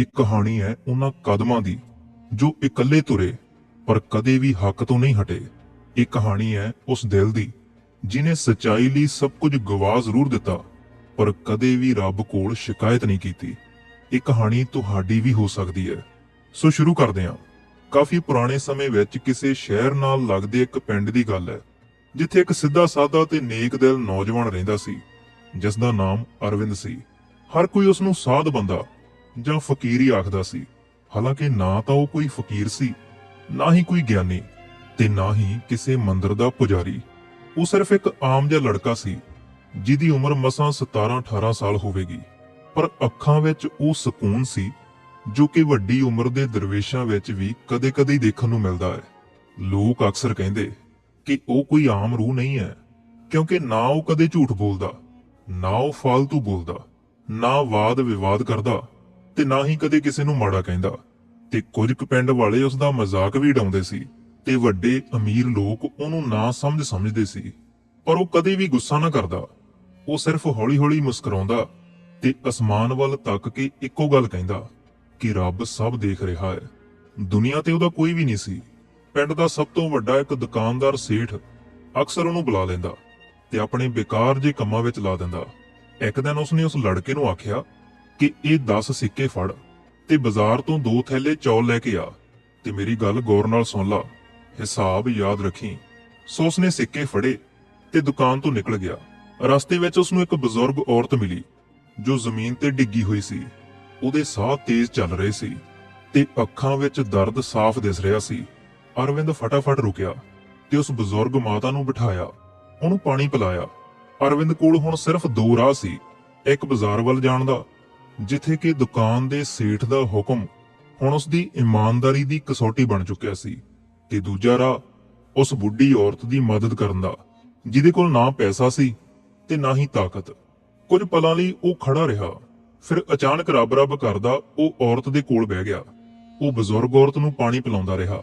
ਇੱਕ ਕਹਾਣੀ ਹੈ ਉਹਨਾਂ ਕਦਮਾਂ ਦੀ, ਜੋ ਇਕੱਲੇ ਤੁਰੇ, ਪਰ ਕਦੇ ਵੀ ਹੱਕ ਤੋਂ ਨਹੀਂ ਹਟੇ। ਇਹ ਕਹਾਣੀ ਹੈ ਉਸ ਦਿਲ ਦੀ, ਜਿਨੇ ਸਚਾਈ ਲਈ ਸਭ ਕੁਝ ਗਵਾ ਜ਼ਰੂਰ ਦਿੱਤਾ, ਪਰ ਕਦੇ ਵੀ ਰੱਬ ਕੋਲ ਸ਼ਿਕਾਇਤ ਨਹੀਂ ਕੀਤੀ। ਇਹ ਕਹਾਣੀ ਤੁਹਾਡੀ ਵੀ ਹੋ ਸਕਦੀ ਹੈ। ਸੋ ਸ਼ੁਰੂ ਕਰਦੇ ਹਾਂ। ਕਾਫੀ ਪੁਰਾਣੇ ਸਮੇਂ ਵਿੱਚ ਕਿਸੇ ਸ਼ਹਿਰ ਨਾਲ ਲੱਗਦੇ ਇੱਕ ਪਿੰਡ ਦੀ ਗੱਲ ਹੈ, ਜਿੱਥੇ ਇੱਕ ਸਿੱਧਾ ਸਾਦਾ ਤੇ ਨੇਕ ਦਿਲ ਨੌਜਵਾਨ ਰਹਿੰਦਾ ਸੀ ਜਿਸ ਦਾ ਨਾਮ ਅਰਵਿੰਦ ਸੀ। ਹਰ ਕੋਈ ਉਸ ਨੂੰ ਸਾਧ ਬੰਦਾ ਜਾਂ ਫਕੀਰ ਹੀ ਆਖਦਾ ਸੀ। ਹਾਲਾਂਕਿ ਨਾ ਤਾਂ ਉਹ ਕੋਈ ਫਕੀਰ ਸੀ, ਨਾ ਹੀ ਕੋਈ ਗਿਆਨੀ ਤੇ ਨਾ ਹੀ ਕਿਸੇ ਮੰਦਰ ਦਾ ਪੁਜਾਰੀ। ਉਹ ਸਿਰਫ ਇੱਕ ਆਮ ਜਿਹਾ ਲੜਕਾ ਸੀ, ਜਿਹਦੀ ਉਮਰ ਮਸਾਂ 17-18 ਸਾਲ ਹੋਵੇਗੀ। ਪਰ ਅੱਖਾਂ ਵਿੱਚ ਉਹ ਸਕੂਨ ਸੀ, ਜੋ ਕਿ ਵੱਡੀ ਉਮਰ ਦੇ ਦਰਵੇਸ਼ਾਂ ਵਿੱਚ ਵੀ ਕਦੇ-ਕਦੇ ਦੇਖਣ ਨੂੰ ਮਿਲਦਾ ਹੈ। ਲੋਕ ਅਕਸਰ ਕਹਿੰਦੇ ਕਿ ਉਹ ਕੋਈ ਆਮ ਰੂਹ ਨਹੀਂ ਹੈ, ਕਿਉਂਕਿ ਨਾ ਉਹ ਕਦੇ ਝੂਠ ਬੋਲਦਾ, ਨਾ ਉਹ ਫਾਲਤੂ ਬੋਲਦਾ, ਨਾ ਵਾਦ ਵਿਵਾਦ ਕਰਦਾ। ਤੇ ਨਾ ਹੀ ਕਦੇ ਕਿਸੇ ਨੂੰ ਮਾੜਾ ਕਹਿੰਦਾ। ਤੇ ਕੁਝ ਕੁ ਪਿੰਡ ਵਾਲੇ ਉਸ ਦਾ ਮਜ਼ਾਕ ਵੀ ਉਡਾਉਂਦੇ ਸੀ ਤੇ ਵੱਡੇ ਅਮੀਰ ਲੋਕ ਉਹਨੂੰ ਨਾ ਸਮਝ ਸਮਝਦੇ ਸੀ, ਪਰ ਉਹ ਕਦੇ ਵੀ ਗੁੱਸਾ ਨਾ ਕਰਦਾ। ਉਹ ਸਿਰਫ ਹੌਲੀ-ਹੌਲੀ ਮੁਸਕਰਾਉਂਦਾ ਤੇ ਅਸਮਾਨ ਵੱਲ ਤੱਕ ਕੇ ਇੱਕੋ ਗੱਲ ਕਹਿੰਦਾ ਕਿ ਰੱਬ ਸਭ ਦੇਖ ਰਿਹਾ ਹੈ। ਦੁਨੀਆ ਤੇ ਉਹਦਾ ਕੋਈ ਵੀ ਨਹੀਂ ਸੀ। ਪਿੰਡ ਦਾ ਸਭ ਤੋਂ ਵੱਡਾ ਇੱਕ ਦੁਕਾਨਦਾਰ ਸੇਠ ਅਕਸਰ ਉਹਨੂੰ ਬੁਲਾ ਲੈਂਦਾ ਤੇ ਆਪਣੇ ਬੇਕਾਰ ਜੇ ਕੰਮਾਂ ਵਿੱਚ ਲਾ ਦਿੰਦਾ। ਇੱਕ ਦਿਨ ਉਸਨੇ ਉਸ ਲੜਕੇ ਨੂੰ ਆਖਿਆ ਕਿ ਇਹ 10 ਸਿੱਕੇ ਫੜ ਤੇ ਬਾਜ਼ਾਰ ਤੋਂ ਦੋ ਥੈਲੇ ਚੌਲ ਲੈ ਕੇ ਆ। ਤੇ ਮੇਰੀ ਗੱਲ ਗੌਰ ਨਾਲ ਸੁਣ ਲਾ। ਹਿਸਾਬ ਯਾਦ ਰੱਖੀ। ਸੋ ਉਸਨੇ ਸਿੱਕੇ ਫੜੇ ਤੇ ਦੁਕਾਨ ਤੋਂ ਨਿਕਲ ਗਿਆ। ਰਸਤੇ ਵਿੱਚ ਉਸਨੂੰ ਇੱਕ ਬਜ਼ੁਰਗ ਔਰਤ ਮਿਲੀ, ਜੋ ਜ਼ਮੀਨ ਤੇ ਡਿੱਗੀ ਹੋਈ ਸੀ। ਉਹਦੇ ਸਾਹ ਤੇਜ਼ ਚੱਲ ਰਹੇ ਸੀ ਤੇ ਅੱਖਾਂ ਵਿੱਚ ਦਰਦ ਸਾਫ਼ ਦਿਸ ਰਿਹਾ ਸੀ। ਅਰਵਿੰਦ ਫਟਾਫਟ ਰੁਕਿਆ ਤੇ ਉਸ ਬਜ਼ੁਰਗ ਮਾਤਾ ਨੂੰ ਬਿਠਾਇਆ। ਉਹਨੂੰ ਪਾਣੀ ਪਿਲਾਇਆ। ਅਰਵਿੰਦ ਕੋਲ ਹੁਣ ਸਿਰਫ ਦੋ ਰਾਹ ਸੀ, ਇੱਕ ਬਾਜ਼ਾਰ ਵੱਲ ਜਾਣ ਦਾ ਜਿੱਥੇ ਕਿ ਦੁਕਾਨ ਦੇ ਸੇਠ ਦਾ ਹੁਕਮ ਹੁਣ ਉਸ ਦੀ ਇਮਾਨਦਾਰੀ ਦੀ ਕਸੌਟੀ ਬਣ ਚੁੱਕਿਆ ਸੀ ਤੇ ਦੂਜਾ ਰਾਹ ਉਸ ਬੁੱਢੀ ਔਰਤ ਦੀ ਮਦਦ ਕਰਨ ਦਾ, ਜਿਹਦੇ ਕੋਲ ਨਾ ਪੈਸਾ ਸੀ ਤੇ ਨਾ ਹੀ ਤਾਕਤ। ਕੁਝ ਪਲਾਂ ਲਈ ਉਹ ਖੜਾ ਰਿਹਾ, ਫਿਰ ਅਚਾਨਕ ਰੱਬ-ਰੱਬ ਕਰਦਾ ਉਹ ਔਰਤ ਦੇ ਕੋਲ ਬਹਿ ਗਿਆ। ਉਹ ਬਜ਼ੁਰਗ ਔਰਤ ਨੂੰ ਪਾਣੀ ਪਿਲਾਉਂਦਾ ਰਿਹਾ।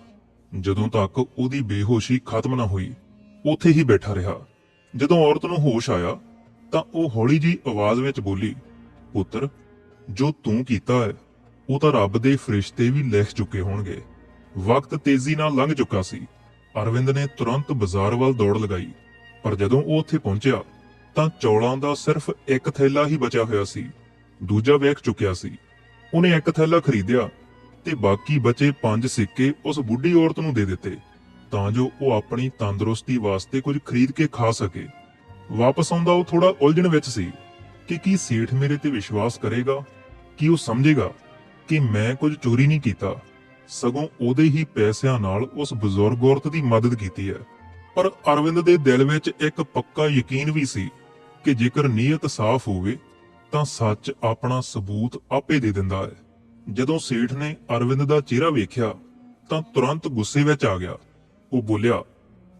ਜਦੋਂ ਤੱਕ ਉਹਦੀ ਬੇਹੋਸ਼ੀ ਖਤਮ ਨਾ ਹੋਈ, ਉੱਥੇ ਹੀ ਬੈਠਾ ਰਿਹਾ। ਜਦੋਂ ਔਰਤ ਨੂੰ ਹੋਸ਼ ਆਇਆ, ਤਾਂ ਉਹ ਹੌਲੀ ਜੀ ਆਵਾਜ਼ ਵਿੱਚ ਬੋਲੀ, ਪੁੱਤਰ ਜੋ ਤੂੰ ਕੀਤਾ ਹੈ, ਉਹ ਤਾਂ ਰੱਬ ਦੇ ਫਰਿਸ਼ਤੇ ਵੀ ਲਿਖ ਚੁੱਕੇ ਹੋਣਗੇ। ਵਕਤ ਤੇਜ਼ੀ ਨਾਲ ਲੰਘ ਚੁੱਕਾ ਸੀ। ਅਰਵਿੰਦ ਨੇ ਤੁਰੰਤ ਬਾਜ਼ਾਰ ਵੱਲ ਦੌੜ ਲਗਾਈ। ਪਰ ਜਦੋਂ ਉਹ ਉੱਥੇ ਪਹੁੰਚਿਆ, ਤਾਂ ਚੌਲਾਂ ਦਾ ਸਿਰਫ ਇੱਕ ਥੈਲਾ ਹੀ ਬਚਿਆ ਹੋਇਆ ਸੀ। ਦੂਜਾ ਵੇਖ ਚੁੱਕਿਆ ਸੀ। ਉਹਨੇ ਇੱਕ ਥੈਲਾ ਖਰੀਦਿਆ ਤੇ ਬਾਕੀ ਬਚੇ ਪੰਜ ਸਿੱਕੇ ਉਸ ਬੁੱਢੀ ਔਰਤ ਨੂੰ ਦੇ ਦਿੱਤੇ, ਤਾਂ ਜੋ ਉਹ ਆਪਣੀ ਤੰਦਰੁਸਤੀ ਵਾਸਤੇ ਕੁਝ ਖਰੀਦ ਕੇ ਖਾ ਸਕੇ। ਵਾਪਸ ਆਉਂਦਾ ਉਹ ਥੋੜਾ ਉਲਝਣ ਵਿੱਚ ਸੀ ਕਿ ਕੀ ਸੇਠ ਮੇਰੇ ਤੇ ਵਿਸ਼ਵਾਸ ਕਰੇਗਾ? ਕੀ ਉਹ ਸਮਝੇਗਾ ਕਿ ਮੈਂ ਕੁਝ ਚੋਰੀ ਨਹੀਂ ਕੀਤਾ। ਸਗੋਂ ਉਹਦੇ ਹੀ ਪੈਸਿਆਂ ਨਾਲ ਉਸ ਬਜ਼ੁਰਗ ਔਰਤ ਦੀ ਮਦਦ ਕੀਤੀ ਹੈ। ਪਰ ਅਰਵਿੰਦ ਦੇ ਦਿਲ ਵਿੱਚ ਇੱਕ ਪੱਕਾ ਯਕੀਨ ਵੀ ਸੀ ਕਿ ਜੇਕਰ ਨੀਅਤ ਸਾਫ਼ ਹੋਵੇ, ਤਾਂ ਸੱਚ ਆਪਣਾ ਸਬੂਤ ਆਪੇ ਦੇ ਦਿੰਦਾ ਹੈ। ਜਦੋਂ ਸੇਠ ਨੇ ਅਰਵਿੰਦ ਦਾ ਚਿਹਰਾ ਵੇਖਿਆ, ਤਾਂ ਤੁਰੰਤ ਗੁੱਸੇ ਵਿੱਚ ਆ ਗਿਆ। ਉਹ ਬੋਲਿਆ,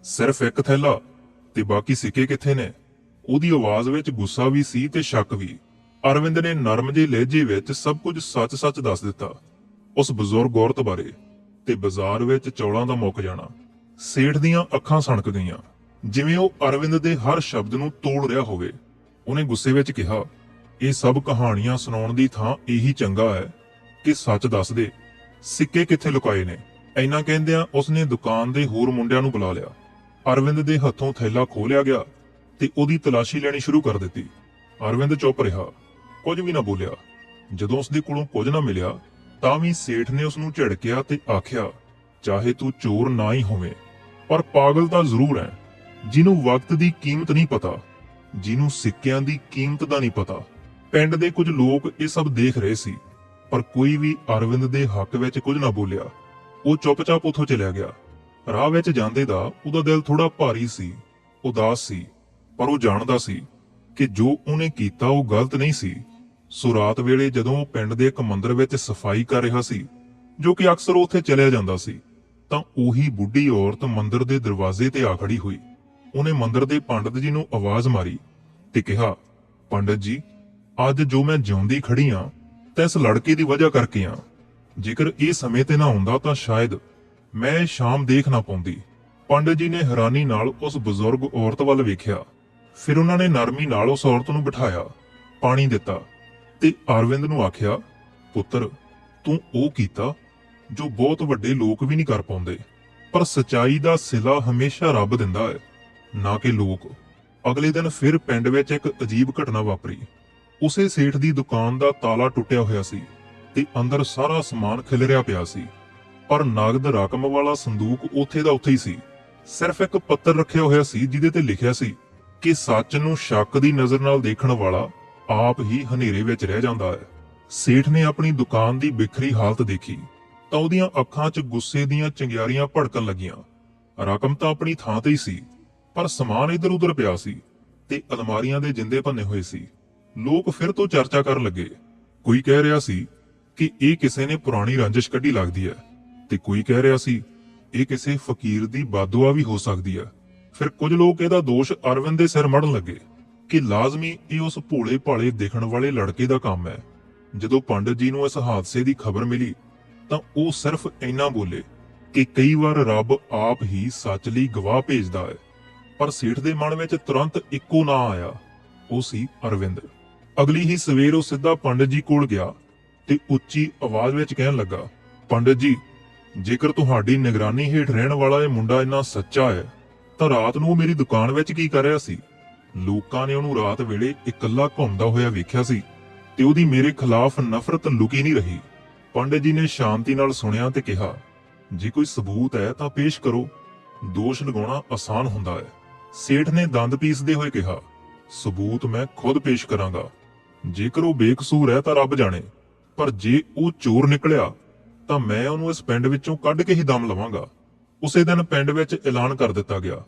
ਸਿਰਫ ਇੱਕ ਥੈਲਾ ਤੇ ਬਾਕੀ ਸਿੱਕੇ ਕਿੱਥੇ ਨੇ? ਉਹਦੀ ਆਵਾਜ਼ ਵਿੱਚ ਗੁੱਸਾ ਵੀ ਸੀ ਤੇ ਸ਼ੱਕ ਵੀ। ਅਰਵਿੰਦ ਨੇ ਨਰਮ ਜਿਹੇ ਲਹਿਜੇ ਵਿੱਚ ਸਭ ਕੁਝ ਸੱਚ-ਸੱਚ ਦੱਸ ਦਿੱਤਾ। ਉਸ ਬਜ਼ੁਰਗ ਔਰਤ ਬਾਰੇ ਤੇ ਬਾਜ਼ਾਰ ਵਿੱਚ ਚੌਲਾਂ ਦਾ ਮੁੱਕ ਜਾਣਾ, ਸੇਠ ਦੀਆਂ ਅੱਖਾਂ ਸਣਕ ਗਈਆਂ। ਜਿਵੇਂ ਉਹ ਅਰਵਿੰਦ ਦੇ ਹਰ ਸ਼ਬਦ ਨੂੰ ਤੋੜ ਰਿਹਾ ਹੋਵੇ, ਉਹਨੇ ਗੁੱਸੇ ਵਿੱਚ ਕਿਹਾ, ਇਹ ਸਭ ਕਹਾਣੀਆਂ ਸੁਣਾਉਣ ਦੀ ਥਾਂ ਇਹੀ ਚੰਗਾ ਹੈ ਕਿ ਸੱਚ ਦੱਸ ਦੇ। ਸਿੱਕੇ ਕਿੱਥੇ ਲੁਕਾਏ ਨੇ? ਐਨਾ ਕਹਿੰਦਿਆਂ ਉਸਨੇ ਦੁਕਾਨ ਦੇ ਹੋਰ ਮੁੰਡਿਆਂ ਨੂੰ ਬੁਲਾ ਲਿਆ। ਅਰਵਿੰਦ ਦੇ ਹੱਥੋਂ ਥੈਲਾ ਖੋਲਿਆ ਗਿਆ ਤੇ ਉਹਦੀ ਤਲਾਸ਼ੀ ਲੈਣੀ ਸ਼ੁਰੂ ਕਰ ਦਿੱਤੀ। ਅਰਵਿੰਦ ਚੁੱਪ ਰਿਹਾ। ਕੁਝ ਵੀ ਨਾ ਬੋਲਿਆ। ਜਦੋਂ ਉਸਦੇ ਕੋਲੋਂ ਕੁਝ ਨਾ ਮਿਲਿਆ, ਤਾਂ ਵੀ ਸੇਠ ਨੇ ਉਸ ਨੂੰ ਝਿੜਕਿਆ ਤੇ ਆਖਿਆ, ਚਾਹੇ ਤੂੰ ਚੋਰ ਨਾ ਹੀ ਹੋਵੇਂ, ਪਰ ਪਾਗਲ ਤਾਂ ਜ਼ਰੂਰ ਹੈ ਜਿਹਨੂੰ ਵਕਤ ਦੀ ਕੀਮਤ ਨਹੀਂ ਪਤਾ, ਜਿਹਨੂੰ ਸਿੱਕਿਆਂ ਦੀ ਕੀਮਤ ਦਾ ਨਹੀਂ ਪਤਾ। ਪਿੰਡ ਦੇ ਕੁਝ ਲੋਕ ਇਹ ਸਭ ਦੇਖ ਰਹੇ ਸੀ, ਪਰ ਕੋਈ ਵੀ ਅਰਵਿੰਦ ਦੇ ਹੱਕ ਵਿੱਚ ਕੁਝ ਨਾ ਬੋਲਿਆ। ਉਹ ਚੁੱਪਚਾਪ ਉੱਥੋਂ ਚਲਿਆ ਗਿਆ। ਰਾਹ ਵਿੱਚ ਜਾਂਦੇ ਦਾ ਉਹਦਾ ਦਿਲ ਥੋੜਾ ਭਾਰੀ ਸੀ, ਉਦਾਸ ਸੀ, ਪਰ ਉਹ ਜਾਣਦਾ ਸੀ ਕਿ ਜੋ ਉਹਨੇ ਕੀਤਾ ਉਹ ਗਲਤ ਨਹੀਂ ਸੀ। ਸੋ ਰਾਤ ਵੇਲੇ ਜਦੋਂ ਉਹ ਪਿੰਡ ਦੇ ਇੱਕ ਮੰਦਿਰ ਵਿੱਚ ਸਫ਼ਾਈ ਕਰ ਰਿਹਾ ਸੀ, ਜੋ ਕਿ ਅਕਸਰ ਉੱਥੇ ਚਲਿਆ ਜਾਂਦਾ ਸੀ, ਤਾਂ ਉਹੀ ਬੁੱਢੀ ਔਰਤ ਮੰਦਿਰ ਦੇ ਦਰਵਾਜ਼ੇ ਤੇ ਆ ਖੜੀ ਹੋਈ। ਉਹਨੇ ਮੰਦਿਰ ਦੇ ਪੰਡਤ ਜੀ ਨੂੰ ਆਵਾਜ਼ ਮਾਰੀ ਤੇ ਕਿਹਾ, ਪੰਡਤ ਜੀ, ਅੱਜ ਜੋ ਮੈਂ ਜਿਉਂਦੀ ਖੜੀ ਆ, ਤਾਂ ਇਸ ਲੜਕੇ ਦੀ ਵਜ੍ਹਾ ਕਰਕੇ ਆ। ਜੇਕਰ ਇਹ ਸਮੇਂ ਤੇ ਨਾ ਹੁੰਦਾ ਤਾਂ ਸ਼ਾਇਦ ਮੈਂ ਸ਼ਾਮ ਦੇਖ ਨਾ ਪਾਉਂਦੀ। ਪੰਡਤ ਜੀ ਨੇ ਹੈਰਾਨੀ ਨਾਲ ਉਸ ਬਜ਼ੁਰਗ ਔਰਤ ਵੱਲ ਵੇਖਿਆ। ਫਿਰ ਉਹਨਾਂ ਨੇ ਨਰਮੀ ਨਾਲ ਉਸ ਔਰਤ ਨੂੰ ਬਿਠਾਇਆ, ਪਾਣੀ ਦਿੱਤਾ। ਤੇ ਅਰਵਿੰਦ ਨੂੰ ਆਖਿਆ, ਪੁੱਤਰ, ਤੂੰ ਉਹ ਕੀਤਾ ਜੋ ਬਹੁਤ ਵੱਡੇ ਲੋਕ ਵੀ ਨਹੀਂ ਕਰ ਪਾਉਂਦੇ, ਪਰ ਸਚਾਈ ਦਾ ਸਿਲਾ ਹਮੇਸ਼ਾ ਰੱਬ ਦਿੰਦਾ ਹੈ, ਨਾ ਕਿ ਲੋਕ। ਅਗਲੇ ਦਿਨ ਫਿਰ ਪਿੰਡ ਵਿੱਚ ਇੱਕ ਅਜੀਬ ਘਟਨਾ ਵਾਪਰੀ। ਉਸੇ ਸੇਠ ਦੀ ਦੁਕਾਨ ਦਾ ਤਾਲਾ ਟੁੱਟਿਆ ਹੋਇਆ ਸੀ ਤੇ ਅੰਦਰ ਸਾਰਾ ਸਮਾਨ ਖਿਲਰਿਆ ਪਿਆ ਸੀ, ਪਰ ਨਗਦ ਰਕਮ ਵਾਲਾ ਸੰਦੂਕ ਉੱਥੇ ਦਾ ਉੱਥੇ ਹੀ ਸੀ। ਸਿਰਫ ਇੱਕ ਪੱਤਰ ਰੱਖਿਆ ਹੋਇਆ ਸੀ ਜਿਹਦੇ ਤੇ ਲਿਖਿਆ ਸੀ ਕਿ ਸੱਚ ਨੂੰ ਸ਼ੱਕ ਦੀ ਨਜ਼ਰ ਨਾਲ ਦੇਖਣ ਵਾਲਾ ਆਪ ਹੀ ਹਨੇਰੇ ਵਿੱਚ ਰਹਿ ਜਾਂਦਾ ਹੈ। ਸੇਠ ਨੇ ਆਪਣੀ ਦੁਕਾਨ ਦੀ ਬਿਖਰੀ ਹਾਲਤ ਦੇਖੀ। ਤਾਂ ਉਹਦੀਆਂ ਅੱਖਾਂ 'ਚ ਗੁੱਸੇ ਦੀਆਂ ਚੰਗਿਆਰੀਆਂ ਭੜਕਣ ਲੱਗੀਆਂ। ਰਕਮ ਤਾਂ ਆਪਣੀ ਥਾਂ ਤੇ ਹੀ ਸੀ, ਪਰ ਸਮਾਨ ਇੱਧਰ ਉੱਧਰ ਪਿਆ ਸੀ ਤੇ ਅਲਮਾਰੀਆਂ ਦੇ ਜਿੰਦੇ ਭੰਨੇ ਹੋਏ ਸੀ। ਲੋਕ ਫਿਰ ਤੋਂ ਚਰਚਾ ਕਰਨ ਲੱਗੇ। ਕੋਈ ਕਹਿ ਰਿਹਾ ਸੀ ਕਿ ਇਹ ਕਿਸੇ ਨੇ ਪੁਰਾਣੀ ਰੰਜਿਸ਼ ਕੱਢੀ ਲੱਗਦੀ ਹੈ ਤੇ ਕੋਈ ਕਹਿ ਰਿਹਾ ਸੀ, ਇਹ ਕਿਸੇ ਫਕੀਰ ਦੀ ਬਾਦੂਆ ਵੀ ਹੋ ਸਕਦੀ ਹੈ। ਫਿਰ ਕੁਝ ਲੋਕ ਇਹਦਾ ਦੋਸ਼ ਅਰਵਿੰਦ ਦੇ ਸਿਰ ਮੜਨ ਲੱਗੇ। ਕਿ ਲਾਜ਼ਮੀ ਇਹ ਉਸ ਭੋਲੇ ਭਾਲੇ ਦਿਖਣ ਵਾਲੇ ਲੜਕੇ ਦਾ ਕੰਮ ਹੈ। ਜਦੋਂ ਪੰਡਤ ਜੀ ਨੂੰ ਇਸ ਹਾਦਸੇ ਦੀ ਖਬਰ ਮਿਲੀ, ਤਾਂ ਉਹ ਸਿਰਫ ਇੰਨਾ ਬੋਲੇ ਕਿ ਕਈ ਵਾਰ ਰੱਬ ਆਪ ਹੀ ਸੱਚ ਲਈ ਗਵਾਹ ਭੇਜਦਾ ਹੈ, ਪਰ ਸੇਠ ਦੇ ਮਨ ਵਿੱਚ ਤੁਰੰਤ ਇੱਕੋ ਨਾਂ ਆਇਆ, ਉਹ ਸੀ ਅਰਵਿੰਦ। ਅਗਲੀ ਹੀ ਸਵੇਰ ਉਹ ਸਿੱਧਾ ਪੰਡਤ ਜੀ ਕੋਲ ਗਿਆ ਤੇ ਉੱਚੀ ਆਵਾਜ਼ ਵਿੱਚ ਕਹਿਣ ਲੱਗਾ, ਪੰਡਤ ਜੀ, ਜੇਕਰ ਤੁਹਾਡੀ ਨਿਗਰਾਨੀ ਹੇਠ ਰਹਿਣ ਵਾਲਾ ਇਹ ਮੁੰਡਾ ਇੰਨਾ ਸੱਚਾ ਹੈ, ਤਾਂ ਰਾਤ ਨੂੰ ਉਹ ਮੇਰੀ ਦੁਕਾਨ ਵਿੱਚ ਕੀ ਕਰ ਰਿਹਾ ਸੀ? ਲੋਕਾਂ ਨੇ ਉਹਨੂੰ ਰਾਤ ਵੇਲੇ ਇਕੱਲਾ ਘੁੰਮਦਾ ਹੋਇਆ ਵੇਖਿਆ ਸੀ ਤੇ ਉਹਦੀ ਮੇਰੇ ਖਿਲਾਫ ਨਫ਼ਰਤ ਲੁਕੀ ਨਹੀਂ ਰਹੀ। ਪੰਡਤ ਜੀ ਨੇ ਸ਼ਾਂਤੀ ਨਾਲ ਸੁਣਿਆ ਤੇ ਕਿਹਾ, ਜੇ ਕੋਈ ਸਬੂਤ ਹੈ ਤਾਂ ਪੇਸ਼ ਕਰੋ। ਦੋਸ਼ ਲਗਾਉਣਾ ਆਸਾਨ ਹੁੰਦਾ ਹੈ। ਸੇਠ ਨੇ ਦੰਦ ਪੀਸਦੇ ਹੋਏ ਕਿਹਾ, ਸਬੂਤ ਮੈਂ ਖੁਦ ਪੇਸ਼ ਕਰਾਂਗਾ। ਜੇਕਰ ਉਹ ਬੇਕਸੂਰ ਹੈ ਤਾਂ ਰੱਬ ਜਾਣੇ, ਪਰ ਜੇ ਉਹ ਚੋਰ ਨਿਕਲਿਆ, ਤਾਂ ਮੈਂ ਉਹਨੂੰ ਇਸ ਪਿੰਡ ਵਿੱਚੋਂ ਕੱਢ ਕੇ ਹੀ ਦਮ ਲਵਾਂਗਾ। ਉਸੇ ਦਿਨ ਪਿੰਡ ਵਿੱਚ ਐਲਾਨ ਕਰ ਦਿੱਤਾ ਗਿਆ।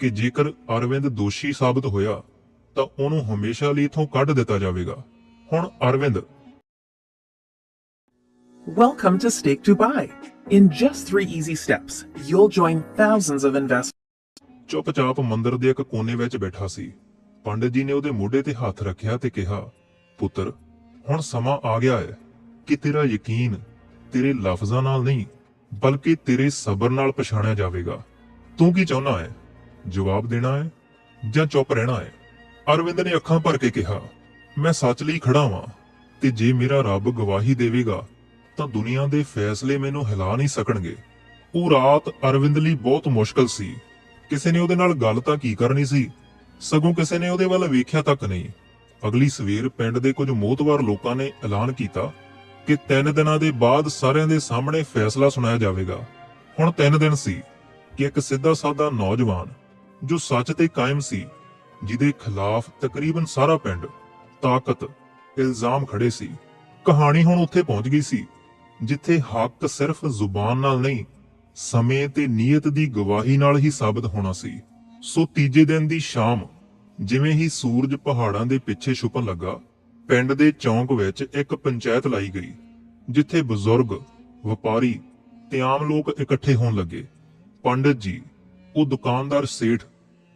ਕਿ ਜੇਕਰ ਅਰਵਿੰਦ ਦੋਸ਼ੀ ਸਾਬਤ ਹੋਇਆ ਤਾਂ ਉਹਨੂੰ ਹਮੇਸ਼ਾ ਲਈ ਇਥੋਂ ਕੱਢ ਦਿੱਤਾ ਜਾਵੇਗਾ ਹੁਣ Arvind Welcome to Stake to Buy. In just three easy steps, you'll join thousands of investors. ਚੁੱਪਚਾਪ ਮੰਦਰ ਦੇ ਇੱਕ ਕੋਨੇ ਵਿੱਚ ਬੈਠਾ ਸੀ ਪੰਡਿਤ ਜੀ ਨੇ ਉਹਦੇ ਮੋਢੇ ਤੇ ਹੱਥ ਰੱਖਿਆ ਤੇ ਕਿਹਾ ਪੁੱਤਰ ਹੁਣ ਸਮਾਂ ਆ ਗਿਆ ਹੈ ਕਿ ਤੇਰਾ ਯਕੀਨ ਤੇਰੇ ਲਫ਼ਜ਼ਾਂ ਨਾਲ ਨਹੀਂ ਬਲਕਿ ਤੇਰੇ ਸਬਰ ਨਾਲ ਪਛਾਣਿਆ ਜਾਵੇਗਾ ਤੂੰ ਕੀ ਚਾਹੁੰਦਾ ਹੈ ਜਵਾਬ ਦੇਣਾ ਹੈ ਜਾਂ ਚੁੱਪ ਰਹਿਣਾ ਹੈ? ਅਰਵਿੰਦ ਨੇ ਅੱਖਾਂ ਭਰ ਕੇ ਕਿਹਾ, ਮੈਂ ਸੱਚ ਲਈ ਖੜਾ ਵਾਂ ਤੇ ਜੇ ਮੇਰਾ ਰੱਬ ਗਵਾਹੀ ਦੇਵੇਗਾ, ਤਾਂ ਦੁਨੀਆ ਦੇ ਫੈਸਲੇ ਮੈਨੂੰ ਹਿਲਾ ਨਹੀਂ ਸਕਣਗੇ। ਉਹ ਰਾਤ ਅਰਵਿੰਦ ਲਈ ਬਹੁਤ ਮੁਸ਼ਕਲ ਸੀ। ਕਿਸੇ ਨੇ ਉਹਦੇ ਨਾਲ ਗੱਲ ਤਾਂ ਕੀ ਕਰਨੀ ਸੀ? ਸਗੋਂ ਕਿਸੇ ਨੇ ਉਹਦੇ ਵੱਲ ਵੇਖਿਆ ਤੱਕ ਨਹੀਂ। ਅਗਲੀ ਸਵੇਰ ਪਿੰਡ ਦੇ ਕੁਝ ਮੋਤਵਾਰ ਲੋਕਾਂ ਨੇ ਐਲਾਨ ਕੀਤਾ ਕਿ ਤਿੰਨ ਦਿਨਾਂ ਦੇ ਬਾਅਦ ਸਾਰਿਆਂ ਦੇ ਸਾਹਮਣੇ ਫੈਸਲਾ ਸੁਣਾਇਆ ਜਾਵੇਗਾ। ਹੁਣ ਤਿੰਨ ਦਿਨ ਸੀ ਕਿ ਇੱਕ ਸਿੱਧਾ ਸਾਦਾ ਨੌਜਵਾਨ ਜੋ ਸੱਚ ਤੇ ਕਾਇਮ ਸੀ, ਜਿਹਦੇ ਖਿਲਾਫ ਤਕਰੀਬਨ ਸਾਰਾ ਪਿੰਡ ਤਾਕਤ, ਇਲਜ਼ਾਮ ਖੜੇ ਸੀ। ਕਹਾਣੀ ਹੁਣ ਉੱਥੇ ਪਹੁੰਚ ਗਈ ਸੀ, ਜਿੱਥੇ ਹੱਕ ਸਿਰਫ ਜ਼ੁਬਾਨ ਨਾਲ ਨਹੀਂ, ਸਮੇਂ ਤੇ ਨੀਅਤ ਦੀ ਗਵਾਹੀ ਨਾਲ ਹੀ ਸਾਬਤ ਹੋਣਾ ਸੀ। ਸੋ ਤੀਜੇ ਦਿਨ ਦੀ ਸ਼ਾਮ, ਜਿਵੇਂ ਹੀ ਸੂਰਜ ਪਹਾੜਾਂ ਦੇ ਪਿੱਛੇ ਛੁਪਣ ਲੱਗਾ, ਪਿੰਡ ਦੇ ਚੌਂਕ ਵਿੱਚ ਇੱਕ ਪੰਚਾਇਤ ਲਾਈ ਗਈ, ਜਿੱਥੇ ਬਜ਼ੁਰਗ, ਵਪਾਰੀ ਤੇ ਆਮ ਲੋਕ ਇਕੱਠੇ ਹੋਣ ਲੱਗੇ। ਪੰਡਤ ਜੀ, ਉਹ ਦੁਕਾਨਦਾਰ ਸੇਠ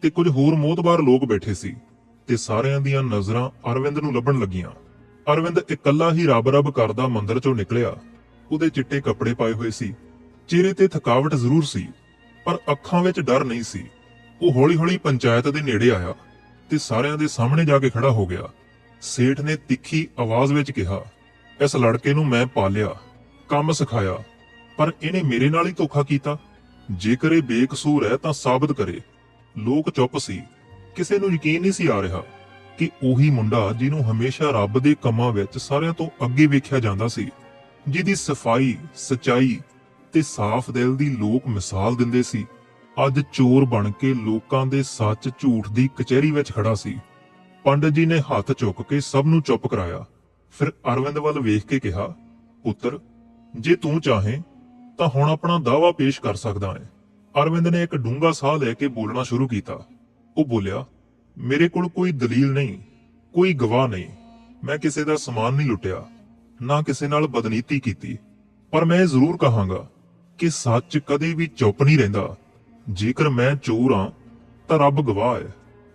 ਤੇ ਕੁਝ ਹੋਰ ਮੋਤਬਾਰ ਲੋਕ ਬੈਠੇ ਸੀ ਤੇ ਸਾਰਿਆਂ ਦੀਆਂ ਨਜ਼ਰਾਂ ਅਰਵਿੰਦ ਨੂੰ ਲੱਭਣ ਲੱਗੀਆਂ। ਅਰਵਿੰਦ ਇਕੱਲਾ ਹੀ ਰੱਬ ਰੱਬ ਕਰਦਾ ਮੰਦਰ ਚੋਂ ਨਿਕਲਿਆ। ਉਹਦੇ ਚਿੱਟੇ ਕੱਪੜੇ ਪਾਏ ਹੋਏ ਸੀ। ਚਿਹਰੇ ਤੇ ਥਕਾਵਟ ਜ਼ਰੂਰ ਸੀ, ਪਰ ਅੱਖਾਂ ਵਿੱਚ ਡਰ ਨਹੀਂ ਸੀ। ਉਹ ਹੌਲੀ-ਹੌਲੀ ਪੰਚਾਇਤ ਦੇ ਨੇੜੇ ਆਇਆ ਤੇ ਸਾਰਿਆਂ ਦੇ ਸਾਹਮਣੇ ਜਾ ਕੇ ਖੜਾ ਹੋ ਗਿਆ। ਸੇਠ ਨੇ ਤਿੱਖੀ ਆਵਾਜ਼ ਵਿੱਚ ਕਿਹਾ, ਇਸ ਲੜਕੇ ਨੂੰ ਮੈਂ ਪਾਲਿਆ, ਕੰਮ ਸਿਖਾਇਆ, ਪਰ ਇਹਨੇ ਮੇਰੇ ਨਾਲ ਹੀ ਧੋਖਾ ਕੀਤਾ। ਜੇਕਰ ਇਹ ਬੇਕਸੂਰ ਹੈ ਤਾਂ ਸਾਬਤ ਕਰੇ। ਲੋਕ ਚੁੱਪ ਸੀ। ਕਿਸੇ ਨੂੰ ਯਕੀਨ ਨਹੀਂ ਸੀ ਆ ਰਿਹਾ ਕਿ ਉਹੀ ਮੁੰਡਾ ਜਿਹਨੂੰ ਹਮੇਸ਼ਾ ਰੱਬ ਦੇ ਕੰਮਾਂ ਵਿੱਚ ਸਾਰਿਆਂ ਤੋਂ ਅੱਗੇ ਵੇਖਿਆ ਜਾਂਦਾ ਸੀ, ਜਿਹਦੀ ਸਫ਼ਾਈ, ਸਚਾਈ ਤੇ ਸਾਫ਼ ਦਿਲ ਦੀ ਲੋਕ ਮਿਸਾਲ ਦਿੰਦੇ ਸੀ। ਅੱਜ ਚੋਰ ਬਣ ਕੇ ਲੋਕਾਂ ਦੇ ਸੱਚ ਝੂਠ ਦੀ ਕਚਹਿਰੀ ਵਿੱਚ ਖੜਾ ਸੀ। ਪੰਡਤ ਜੀ ਨੇ ਹੱਥ ਚੁੱਕ ਕੇ ਸਭ ਨੂੰ ਚੁੱਪ ਕਰਾਇਆ। ਫਿਰ ਅਰਵਿੰਦ ਵੱਲ ਵੇਖ ਕੇ ਕਿਹਾ, ਪੁੱਤਰ, ਜੇ ਤੂੰ ਚਾਹੇ, ਤਾਂ ਹੁਣ ਆਪਣਾ ਦਾਵਾ ਪੇਸ਼ ਕਰ ਸਕਦਾ ਹੈ ਅਰਵਿੰਦ ਨੇ ਇੱਕ ਡੂੰਘਾ ਸਾਹ ਲੈ ਕੇ ਬੋਲਣਾ ਸ਼ੁਰੂ ਕੀਤਾ। ਉਹ ਬੋਲਿਆ, ਮੇਰੇ ਕੋਲ ਕੋਈ ਦਲੀਲ ਨਹੀਂ, ਕੋਈ ਗਵਾਹ ਨਹੀਂ। ਮੈਂ ਕਿਸੇ ਦਾ ਸਮਾਨ ਨਹੀਂ ਲੁੱਟਿਆ, ਨਾ ਕਿਸੇ ਨਾਲ ਬਦਨੀਤੀ ਕੀਤੀ। ਪਰ ਮੈਂ ਇਹ ਜ਼ਰੂਰ ਕਹਾਂਗਾ ਕਿ ਸੱਚ ਕਦੇ ਵੀ ਚੁੱਪ ਨਹੀਂ ਰਹਿੰਦਾ। ਜੇਕਰ ਮੈਂ ਚੋਰ ਹਾਂ, ਤਾਂ ਰੱਬ ਗਵਾਹ ਹੈ।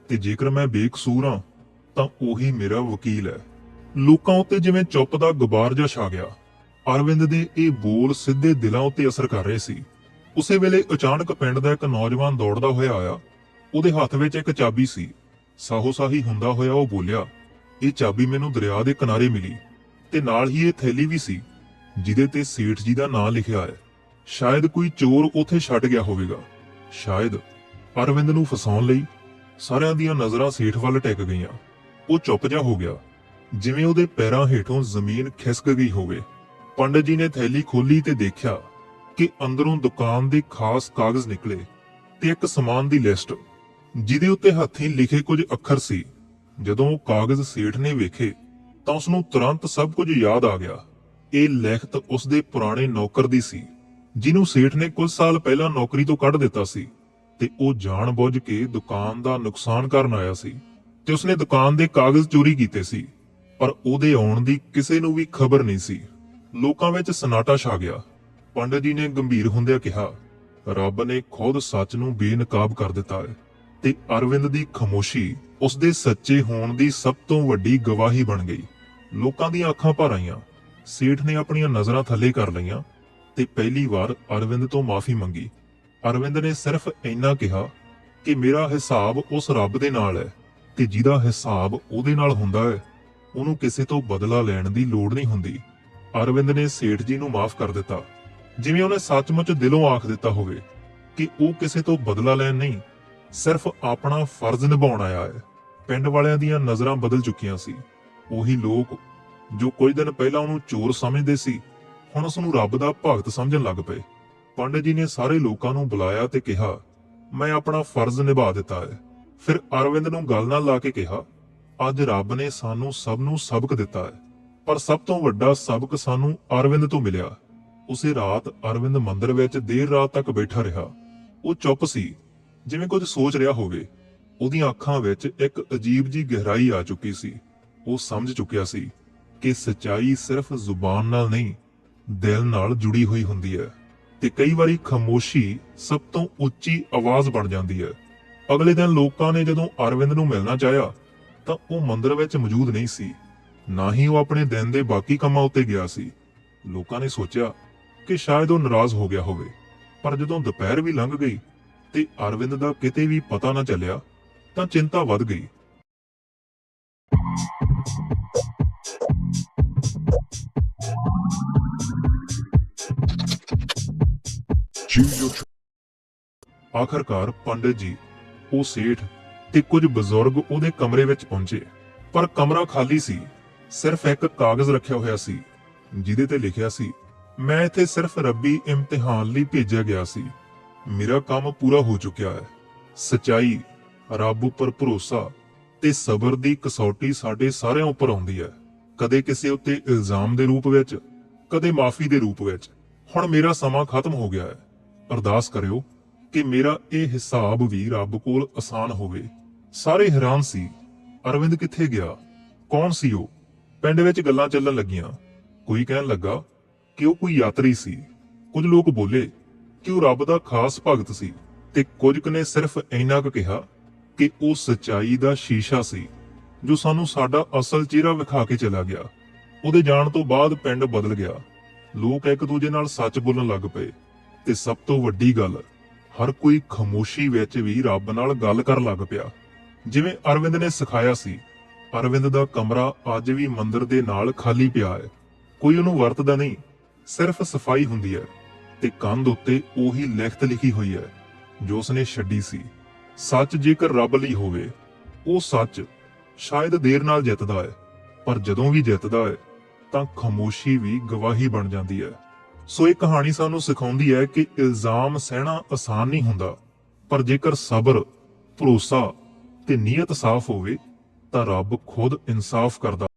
ਤੇ ਜੇਕਰ ਮੈਂ ਬੇਕਸੂਰ ਹਾਂ, ਤਾਂ ਉਹੀ ਮੇਰਾ ਵਕੀਲ ਹੈ। ਲੋਕਾਂ ਉੱਤੇ ਜਿਵੇਂ ਚੁੱਪ ਦਾ ਗੁਬਾਰ ਜਿਹਾ ਛਾ ਗਿਆ, ਅਰਵਿੰਦ ਦੇ ਇਹ ਬੋਲ ਸਿੱਧੇ ਦਿਲਾਂ ਉੱਤੇ ਅਸਰ ਕਰ ਰਹੇ ਸੀ। ਉਸੇ ਵੇਲੇ ਅਚਾਨਕ ਪਿੰਡ ਦਾ ਇੱਕ ਨੌਜਵਾਨ ਦੌੜਦਾ ਹੋਇਆ ਆਇਆ। ਉਹਦੇ ਹੱਥ ਵਿੱਚ ਇੱਕ ਚਾਬੀ ਸੀ। ਸਾਹੋ ਹੁੰਦਾ ਹੋਇਆ ਉਹ ਬੋਲਿਆ, ਇਹ ਚਾਬੀ ਮੈਨੂੰ ਦਰਿਆ ਦੇ ਕਿਨਾਰੇ ਮਿਲੀ ਤੇ ਨਾਲ ਹੀ ਇਹ ਥੈਲੀ ਵੀ ਸੀ, ਜਿਹਦੇ ਤੇ ਸੇਠ ਜੀ ਦਾ ਨਾਂ ਲਿਖਿਆ ਹੈ। ਸ਼ਾਇਦ ਕੋਈ ਚੋਰ ਉੱਥੇ ਛੱਡ ਗਿਆ ਹੋਵੇਗਾ। ਸ਼ਾਇਦ ਅਰਵਿੰਦ ਨੂੰ ਫਸਾਉਣ ਲਈ ਸਾਰਿਆਂ ਦੀਆਂ ਨਜ਼ਰਾਂ ਸੇਠ ਵੱਲ ਟਿਕ ਗਈਆਂ। ਉਹ ਚੁੱਪ ਜਾ ਹੋ ਗਿਆ, ਜਿਵੇਂ ਉਹਦੇ ਪੈਰਾਂ ਹੇਠੋਂ ਜ਼ਮੀਨ ਖਿਸਕ ਗਈ ਹੋਵੇ। ਪੰਡਤ ਜੀ ਨੇ ਥੈਲੀ ਖੋਲੀ ਤੇ ਦੇਖਿਆ ਕਿ ਅੰਦਰੋਂ ਦੁਕਾਨ ਦੇ ਖਾਸ ਕਾਗਜ਼ ਨਿਕਲੇ ਤੇ ਇੱਕ ਸਮਾਨ ਦੀ ਲਿਸਟ, ਜਿਹਦੇ ਉੱਤੇ ਹੱਥੀਂ ਲਿਖੇ ਕੁਝ ਅੱਖਰ ਸੀ। ਜਦੋਂ ਉਹ ਕਾਗਜ਼ ਸੇਠ ਨੇ ਵੇਖੇ, ਤਾਂ ਉਸ ਨੂੰ ਤੁਰੰਤ ਸਭ ਕੁਝ ਯਾਦ ਆ ਗਿਆ। ਇਹ ਲਿਖਤ ਉਸ ਦੇ ਪੁਰਾਣੇ ਨੌਕਰ ਦੀ ਸੀ, ਜਿਹਨੂੰ ਸੇਠ ਨੇ ਕੁਝ ਸਾਲ ਪਹਿਲਾਂ ਨੌਕਰੀ ਤੋਂ ਕੱਢ ਦਿੱਤਾ ਸੀ ਤੇ ਉਹ ਜਾਣਬੁੱਝ ਕੇ ਦੁਕਾਨ ਦਾ ਨੁਕਸਾਨ ਕਰਨ ਆਇਆ ਸੀ ਤੇ ਉਸਨੇ ਦੁਕਾਨ ਦੇ ਕਾਗਜ਼ ਚੋਰੀ ਕੀਤੇ ਸੀ, ਪਰ ਉਹਦੇ ਆਉਣ ਦੀ ਕਿਸੇ ਨੂੰ ਵੀ ਖਬਰ ਨਹੀਂ ਸੀ। ਲੋਕਾਂ ਵਿੱਚ ਸਨਾਟਾ ਛਾ ਗਿਆ। ਪੰਡਤ ਜੀ ਨੇ ਗੰਭੀਰ ਹੁੰਦਿਆਂ ਕਿਹਾ, ਰੱਬ ਨੇ ਖੁਦ ਸੱਚ ਨੂੰ ਬੇਨਕਾਬ ਕਰ ਦਿੱਤਾ ਹੈ ਤੇ ਅਰਵਿੰਦ ਦੀ ਖਮੋਸ਼ੀ ਉਸ ਦੇ ਸੱਚੇ ਹੋਣ ਦੀ ਸਭ ਤੋਂ ਵੱਡੀ ਗਵਾਹੀ ਬਣ ਗਈ। ਲੋਕਾਂ ਦੀਆਂ ਅੱਖਾਂ ਭਰ ਆਈਆਂ। ਸੇਠ ਨੇ ਆਪਣੀਆਂ ਨਜ਼ਰਾਂ ਥੱਲੇ ਕਰ ਲਈਆਂ ਤੇ ਪਹਿਲੀ ਵਾਰ ਅਰਵਿੰਦ ਤੋਂ ਮਾਫੀ ਮੰਗੀ। ਅਰਵਿੰਦ ਨੇ ਸਿਰਫ ਇੰਨਾ ਕਿਹਾ ਕਿ ਮੇਰਾ ਹਿਸਾਬ ਉਸ ਰੱਬ ਦੇ ਨਾਲ ਹੈ ਤੇ ਜਿਹਦਾ ਹਿਸਾਬ ਉਹਦੇ ਨਾਲ ਹੁੰਦਾ ਹੈ, ਉਹਨੂੰ ਕਿਸੇ ਤੋਂ ਬਦਲਾ ਲੈਣ ਦੀ ਲੋੜ ਨਹੀਂ ਹੁੰਦੀ। ਅਰਵਿੰਦ ਨੇ ਸੇਠ ਜੀ ਨੂੰ ਮਾਫ ਕਰ ਦਿੱਤਾ। ਜਿਵੇਂ ਉਹਨੇ ਸੱਚਮੁੱਚ ਦਿਲੋਂ ਆਖ ਦਿੱਤਾ ਹੋਵੇ ਕਿ ਉਹ ਕਿਸੇ ਤੋਂ ਬਦਲਾ ਲੈਣ ਨਹੀਂ, ਸਿਰਫ ਆਪਣਾ ਫਰਜ਼ ਨਿਭਾਉਣ ਆਇਆ ਹੈ। ਪਿੰਡ ਵਾਲਿਆਂ ਦੀਆਂ ਨਜ਼ਰਾਂ ਬਦਲ ਚੁੱਕੀਆਂ ਸੀ। ਉਹੀ ਲੋਕ ਜੋ ਕੁਝ ਦਿਨ ਪਹਿਲਾਂ ਉਹਨੂੰ ਚੋਰ ਸਮਝਦੇ ਸੀ, ਹੁਣ ਉਸ ਨੂੰ ਰੱਬ ਦਾ ਭਗਤ ਸਮਝਣ ਲੱਗ ਪਏ। ਪੰਡਤ ਜੀ ਨੇ ਸਾਰੇ ਲੋਕਾਂ ਨੂੰ ਬੁਲਾਇਆ ਤੇ ਕਿਹਾ, ਮੈਂ ਆਪਣਾ ਫਰਜ਼ ਨਿਭਾ ਦਿੱਤਾ ਹੈ। ਫਿਰ ਅਰਵਿੰਦ ਨੂੰ ਗੱਲ ਨਾਲ ਲਾ ਕੇ ਕਿਹਾ, ਅੱਜ ਰੱਬ ਨੇ ਸਾਨੂੰ ਸਭ ਨੂੰ ਸਬਕ ਦਿੱਤਾ ਹੈ, ਪਰ ਸਭ ਤੋਂ ਵੱਡਾ ਸਬਕ ਸਾਨੂੰ ਅਰਵਿੰਦ ਤੋਂ ਮਿਲਿਆ। ਉਸੇ ਰਾਤ ਅਰਵਿੰਦ ਮੰਦਰ ਵਿੱਚ ਦੇਰ ਰਾਤ ਤੱਕ ਬੈਠਾ ਰਿਹਾ। ਉਹ ਚੁੱਪ ਸੀ। ਜਿਵੇਂ ਕੁਝ ਸੋਚ ਰਿਹਾ ਹੋਵੇ, ਉਹਦੀਆਂ ਅੱਖਾਂ ਵਿੱਚ ਇੱਕ ਅਜੀਬ ਜੀ ਗਹਿਰਾਈ ਆ ਚੁੱਕੀ ਸੀ। ਉਹ ਸਮਝ ਚੁੱਕਿਆ ਸੀ ਕਿ ਸਚਾਈ ਸਿਰਫ ਜ਼ੁਬਾਨ ਨਾਲ ਨਹੀਂ, ਦਿਲ ਨਾਲ ਜੁੜੀ ਹੋਈ ਹੁੰਦੀ ਹੈ ਤੇ ਕਈ ਵਾਰੀ ਖਾਮੋਸ਼ੀ ਸਭ ਤੋਂ ਉੱਚੀ ਆਵਾਜ਼ ਬਣ ਜਾਂਦੀ ਹੈ। ਅਗਲੇ ਦਿਨ ਲੋਕਾਂ ਨੇ ਜਦੋਂ ਅਰਵਿੰਦ ਨੂੰ ਮਿਲਣਾ ਚਾਹਿਆ, ਤਾਂ ਉਹ ਮੰਦਰ ਵਿੱਚ ਮੌਜੂਦ ਨਹੀਂ ਸੀ। ਨਾ ਹੀ ਉਹ ਆਪਣੇ ਦਿਨ ਦੇ ਬਾਕੀ ਕੰਮਾਂ ਉੱਤੇ ਗਿਆ ਸੀ। ਲੋਕਾਂ ਨੇ ਸੋਚਿਆ ਕਿ ਸ਼ਾਇਦ ਉਹ ਨਾਰਾਜ਼ ਹੋ ਗਿਆ ਹੋਵੇ। ਪਰ ਜਦੋਂ ਦੁਪਹਿਰ ਵੀ ਲੰਘ ਗਈ ਤੇ ਅਰਵਿੰਦ ਦਾ ਕਿਤੇ ਵੀ ਪਤਾ ਨਾ ਚੱਲਿਆ, ਤਾਂ ਚਿੰਤਾ ਵੱਧ ਗਈ। ਆਖਰਕਾਰ ਪੰਡਿਤ ਜੀ, ਉਹ ਸੇਠ ਤੇ ਕੁਝ ਬਜ਼ੁਰਗ ਉਹਦੇ ਕਮਰੇ ਵਿੱਚ ਪਹੁੰਚੇ। ਪਰ ਕਮਰਾ ਖਾਲੀ ਸੀ, ਸਿਰਫ ਇੱਕ ਕਾਗਜ਼ ਰੱਖਿਆ ਹੋਇਆ ਸੀ, ਜਿਹਦੇ ਤੇ ਲਿਖਿਆ ਸੀ ਮੈਂ ਇੱਥੇ ਸਿਰਫ ਰੱਬੀ ਇਮਤਿਹਾਨ ਲਈ ਭੇਜਿਆ ਗਿਆ ਸੀ। ਮੇਰਾ ਕੰਮ ਪੂਰਾ ਹੋ ਚੁੱਕਿਆ ਹੈ। ਸਚਾਈ, ਰੱਬ ਉੱਪਰ ਭਰੋਸਾ ਤੇ ਸਬਰ ਦੀ ਕਸੌਟੀ ਸਾਡੇ ਸਾਰਿਆਂ ਉੱਪਰ ਆਉਂਦੀ ਹੈ। ਕਦੇ ਕਿਸੇ ਉੱਤੇ ਇਲਜ਼ਾਮ ਦੇ ਰੂਪ ਵਿੱਚ, ਕਦੇ ਮਾਫੀ ਦੇ ਰੂਪ ਵਿੱਚ। ਹੁਣ ਮੇਰਾ ਸਮਾਂ ਖਤਮ ਹੋ ਗਿਆ ਹੈ। ਅਰਦਾਸ ਕਰਿਓ ਕਿ ਮੇਰਾ ਇਹ ਹਿਸਾਬ ਵੀ ਰੱਬ ਕੋਲ ਆਸਾਨ ਹੋਵੇ। ਸਾਰੇ ਹੈਰਾਨ ਸੀ, ਅਰਵਿੰਦ ਕਿੱਥੇ ਗਿਆ? ਕੌਣ ਸੀ ਉਹ? ਪਿੰਡ ਵਿੱਚ ਗੱਲਾਂ ਚੱਲਣ ਲੱਗੀਆਂ। ਕੋਈ ਕਹਿਣ ਲੱਗਾ ਕਿ ਉਹ ਕੋਈ ਯਾਤਰੀ ਸੀ? ਕੁਝ ਲੋਕ ਬੋਲੇ ਕਿ ਉਹ ਰੱਬ ਦਾ ਖਾਸ ਭਗਤ ਸੀ ਤੇ ਕੁਝ ਕੁ ਨੇ ਸਿਰਫ ਇੰਨਾ ਕੁ ਕਿਹਾ ਕਿ ਉਹ ਸਚਾਈ ਦਾ ਸ਼ੀਸ਼ਾ ਸੀ, ਜੋ ਸਾਨੂੰ ਸਾਡਾ ਅਸਲ ਚਿਹਰਾ ਵਿਖਾ ਕੇ ਚਲਾ ਗਿਆ। ਉਹਦੇ ਜਾਣ ਤੋਂ ਬਾਅਦ ਪਿੰਡ ਬਦਲ ਗਿਆ। ਲੋਕ ਇੱਕ ਦੂਜੇ ਨਾਲ ਸੱਚ ਬੋਲਣ ਲੱਗ ਪਏ। ਤੇ ਸਭ ਤੋਂ ਵੱਡੀ ਗੱਲ, ਹਰ ਕੋਈ ਖਾਮੋਸ਼ੀ ਵਿੱਚ ਵੀ ਰੱਬ ਨਾਲ ਗੱਲ ਕਰਨ ਲੱਗ ਪਿਆ। ਜਿਵੇਂ ਅਰਵਿੰਦ ਨੇ ਸਿਖਾਇਆ ਸੀ, ਅਰਵਿੰਦ ਦਾ ਕਮਰਾ ਅੱਜ ਵੀ ਮੰਦਿਰ ਦੇ ਨਾਲ ਖਾਲੀ ਪਿਆ ਹੈ। ਕੋਈ ਉਹਨੂੰ ਵਰਤਦਾ ਨਹੀਂ। ਸਿਰਫ ਸਫ਼ਾਈ ਹੁੰਦੀ ਹੈ ਤੇ ਕੰਧ ਉੱਤੇ ਉਹੀ ਲਿਖਤ ਲਿਖੀ ਹੋਈ ਹੈ, ਜੋ ਉਸਨੇ ਛੱਡੀ ਸੀ। ਸੱਚ ਜੇਕਰ ਰੱਬ ਲਈ ਹੋਵੇ, ਉਹ ਸੱਚ ਸ਼ਾਇਦ ਦੇਰ ਨਾਲ ਜਿੱਤਦਾ ਹੈ, ਪਰ ਜਦੋਂ ਵੀ ਜਿੱਤਦਾ ਹੈ, ਤਾਂ ਖਾਮੋਸ਼ੀ ਵੀ ਗਵਾਹੀ ਬਣ ਜਾਂਦੀ ਹੈ। ਸੋ ਇਹ ਕਹਾਣੀ ਸਾਨੂੰ ਸਿਖਾਉਂਦੀ ਹੈ ਕਿ ਇਲਜ਼ਾਮ ਸਹਿਣਾ ਆਸਾਨ ਨਹੀਂ ਹੁੰਦਾ, ਪਰ ਜੇਕਰ ਸਬਰ, ਭਰੋਸਾ ਤੇ ਨੀਅਤ ਸਾਫ਼ ਹੋਵੇ, ਤਾਂ ਰੱਬ ਖੁਦ ਇਨਸਾਫ ਕਰਦਾ